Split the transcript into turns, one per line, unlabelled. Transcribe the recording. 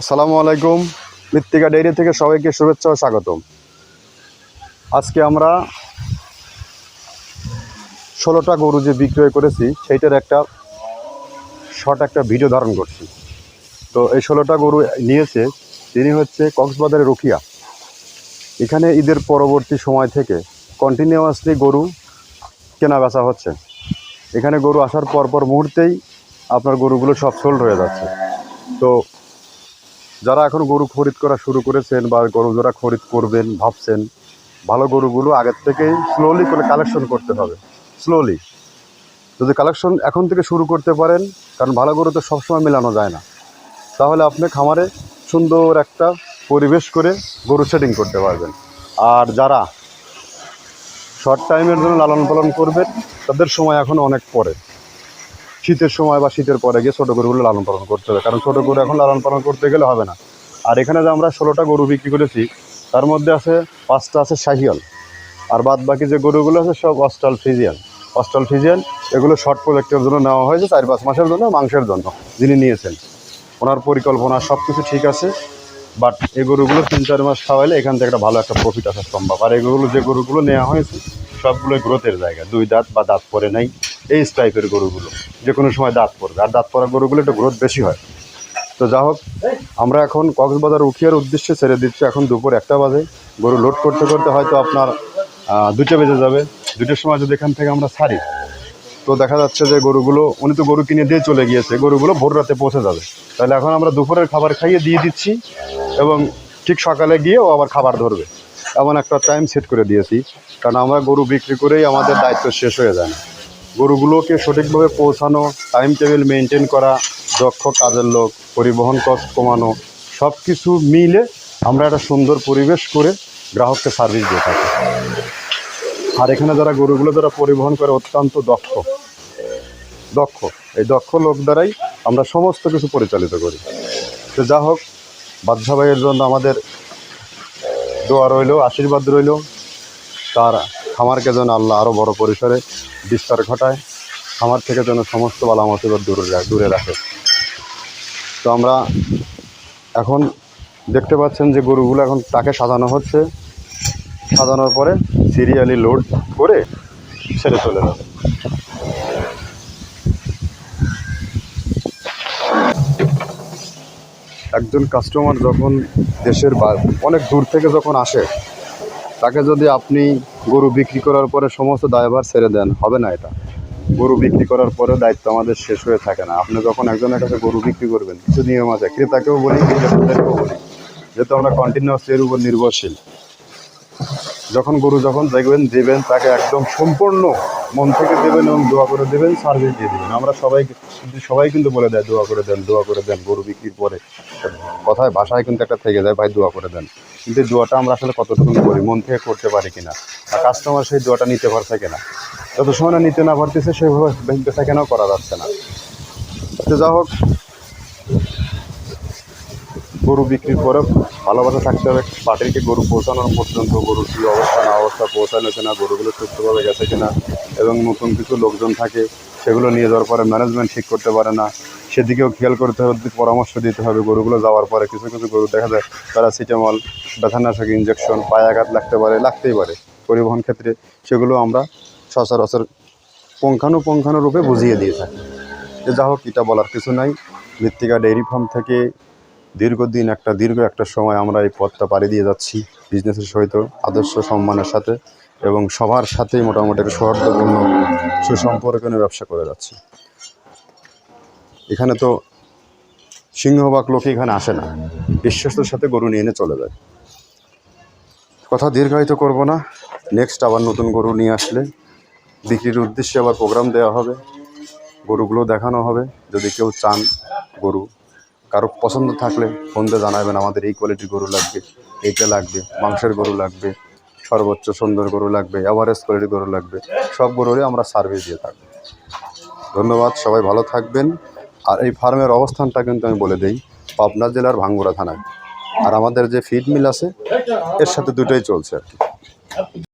আসসালামু আলাইকুম। মৃত্তিকা ডেইরি থেকে সবাইকে শুভেচ্ছা ও স্বাগতম। আজকে আমরা ষোলোটা গরু যে বিক্রয় করেছি, সেইটার একটা শর্ট একটা ভিডিও ধারণ করছি। তো এই ষোলোটা গরু নিয়েছে, তিনি হচ্ছে কক্সবাজারের রুকিয়া। এখানে ঈদের পরবর্তী সময় থেকে কন্টিনিউয়াসলি গরু কেনা বেচা হচ্ছে। এখানে গরু আসার পর পর মুহূর্তেই আপনার গরুগুলো সব সোল্ড হয়ে যাচ্ছে। তো যারা এখন গরু খরিদ করা শুরু করেছেন বা গরু যারা খরিদ করবেন ভাবছেন, ভালো গরুগুলো আগের থেকেই স্লোলি করে কালেকশন করতে হবে স্লোলি যদি কালেকশন এখন থেকে শুরু করতে পারেন, কারণ ভালো গরু তো সবসময় মেলানো যায় না, তাহলে আপনি খামারে সুন্দর একটা পরিবেশ করে গরু সেটিং করতে পারবেন। আর যারা শর্ট টাইমের জন্য লালন পালন করবেন, তাদের সময় এখন অনেক পরে। শীতের সময় বা শীতের পরে গিয়ে ছোটো গরুগুলো লালন পালন করতে হবে। কারণ ছোটো গরু এখন লালন পালন করতে গেলে হবে না। আর এখানে যে আমরা ষোলোটা গরু বিক্রি করেছি, তার মধ্যে আছে পাঁচটা আছে শাহিয়াল। আর বাদ বাকি যে গরুগুলো আছে সব অস্টাল ফিজিয়ান অস্টাল ফিজিয়ান এগুলো শর্ট প্রজেক্টের জন্য নেওয়া হয়েছে, চার পাঁচ মাসের জন্য, মাংসের জন্য, যিনি নিয়েছেন। ওনার পরিকল্পনা সব কিছু ঠিক আছে, বাট এই গরুগুলো তিন চার মাস খাওয়াইলে এখান থেকে একটা ভালো একটা প্রফিট আসা সম্ভব। আর এগুলো যে গরুগুলো নেওয়া হয়েছে সবগুলো গ্রোথের জায়গা। দুই দাঁত বা দাঁত পরে নাই। এই টাইপের গরুগুলো। যে কোনো সময় দাঁত পড়বে। আর দাঁত পড়া গরুগুলো একটু গ্রোথ বেশি হয়। তো যা হোক, আমরা এখন কক্সবাজার উখিয়ার উদ্দেশ্যে ছেড়ে দিচ্ছি। এখন দুপুর একটা বাজে। গরু লোড করতে করতে হয়তো আপনার দুটো বেজে যাবে। দুটোর সময় যদি এখান থেকে আমরা ছাড়ি, তো দেখা যাচ্ছে যে গরুগুলো, উনি তো গরু কিনে দিয়ে চলে গিয়েছে। গরুগুলো ভোর রাতে পৌঁছে যাবে। তাহলে এখন আমরা দুপুরের খাবার খাইয়ে দিয়ে দিচ্ছি এবং ঠিক সকালে গিয়ে ও আবার খাবার ধরবে। এমন একটা টাইম সেট করে দিয়েছি। কারণ আমরা গরু বিক্রি করেই আমাদের দায়িত্ব শেষ হয়ে যায় না। গরুগুলোকে সঠিকভাবে পৌঁছানো টাইম টেবিল মেনটেন করা, দক্ষ কাজের লোক, পরিবহন কস্ট কমানো সব কিছু মিলে আমরা একটা সুন্দর পরিবেশ করে গ্রাহককে সার্ভিস দিয়ে থাকি। আর এখানে যারা গরুগুলো যারা পরিবহন করে অত্যন্ত দক্ষ। দক্ষ। এই দক্ষ লোক দ্বারাই আমরা সমস্ত কিছু পরিচালিত করি। তো যা হোক, বাদশা ভাইয়ের জন্য আমাদের দোয়া রইল, আশীর্বাদ রইল। তার খামারকে যেন আল্লাহ আরও বড় পরিসরে বিস্তার ঘটায় খামার থেকে যেন সমস্ত বালা মুসিবত দূরে দূরে রাখে। তো আমরা এখন দেখতে পাচ্ছেন যে গরুগুলো এখন তাকে সাজানো হচ্ছে। সাজানোর পরে সিরিয়ালি লোড করে ছেড়ে চলে যাবে। একজন কাস্টমার যখন দেশের অনেক দূর থেকে যখন আসে তাকে যদি আপনি গরু বিক্রি করার পরে সমস্ত দায়ভার ছেড়ে দেন, হবে না এটা। গরু বিক্রি করার পরে দায়িত্ব আমাদের শেষ হয়ে থাকে না। আপনি যখন একজনের কাছে গরু বিক্রি করবেন, কিছু নিয়ম আছে। ক্রেতাকেও বলি ক্রেতাদেরকেও বলি, যেহেতু আমরা কন্টিনিউয়াসলি এর উপর নির্ভরশীল। যখন গরু যখন দেখবেন, দেবেন, তাকে একদম সম্পূর্ণ মন থেকে দেবেন এবং দোয়া করে দেবেন সার্ভিস দিয়ে দেবেন। আমরা সবাই সবাই কিন্তু বলে দেয়, দোয়া করে দেন, দোয়া করে দেন, গরু বিক্রির পরে। কথায়, ভাষায় কিন্তু একটা থেকে যায়, ভাই, দোয়া করে দেন। কিন্তু দোয়াটা আমরা আসলে কতটুকু করি, মন থেকে করতে পারি কিনা? আর কাস্টমার সেই দোয়াটা নিতে পারছে কিনা? যত সময় না নিতে না পারতেছে, সেভাবে বেঁচে কেনাও করা যাচ্ছে না। তো যা হোক গরু বিক্রির পরে ভালোবাসা থাকতে হবে। পাটিকে গরু পৌঁছানোর পর্যন্ত গরু কী অবস্থা, না অবস্থা পৌঁছানো কিনা গরুগুলো সুস্থভাবে গেছে কিনা এবং নতুন কিছু লোকজন থাকে, সেগুলো নিয়ে যাওয়ার পরে ম্যানেজমেন্ট ঠিক করতে পারে না। সেদিকেও খেয়াল করতে হবে পরামর্শ দিতে হবে। গরুগুলো যাওয়ার পরে কিছু কিছু গরু দেখা যায় প্যারাসিটামল ব্যথানাশক ইঞ্জেকশন পায়ে আঘাত লাগতে পারে, লাগতেই পারে। পরিবহন ক্ষেত্রে সেগুলো আমরা সচরাচর পুঙ্খানুপুঙ্খানু রূপে বুঝিয়ে দিয়ে থাকি। যা হোক এটা বলার কিছু নাই। মৃত্তিকা ডেইরি ফার্ম থেকে দীর্ঘদিন একটা, দীর্ঘ একটা সময় আমরা এই পথটা পাড়ি দিয়ে যাচ্ছি বিজনেসের সহিত, আদর্শ সম্মানের সাথে এবং সবার সাথেই মোটামুটি একটা সৌহার্দ্যপূর্ণ সুসম্পর্ক নিয়ে ব্যবসা করে যাচ্ছি। এখানে তো সিংহবাগ লোক এখানে আসে না, বিশ্বস্তের সাথে গরু নিয়ে এনে চলে যায়। কথা দীর্ঘায়িত করব না নেক্সট আবার নতুন গরু নিয়ে আসলে। বিক্রির উদ্দেশ্যে আবার প্রোগ্রাম দেওয়া হবে, গরুগুলো দেখানো হবে, যদি কেউ চান গরু কারও পছন্দ থাকলে ফোন দিয়ে জানাবেন, আমাদের এই কোয়ালিটির গরু লাগবে, এইটা লাগবে, মাংসের গরু লাগবে, সর্বোচ্চ সুন্দর গরু লাগবে অ্যাভারেজ কোয়ালিটির গরু লাগবে, সব গরুরই আমরা সার্ভিস দিয়ে থাকব। ধন্যবাদ, সবাই ভালো থাকবেন। আর এই ফার্মের অবস্থানটা কিন্তু আমি বলে দিই, পাবনা জেলার ভাঙ্গুড়া থানায়। আর আমাদের যে ফিড মিল আছে, এর সাথে দুটোই চলছে আর কি।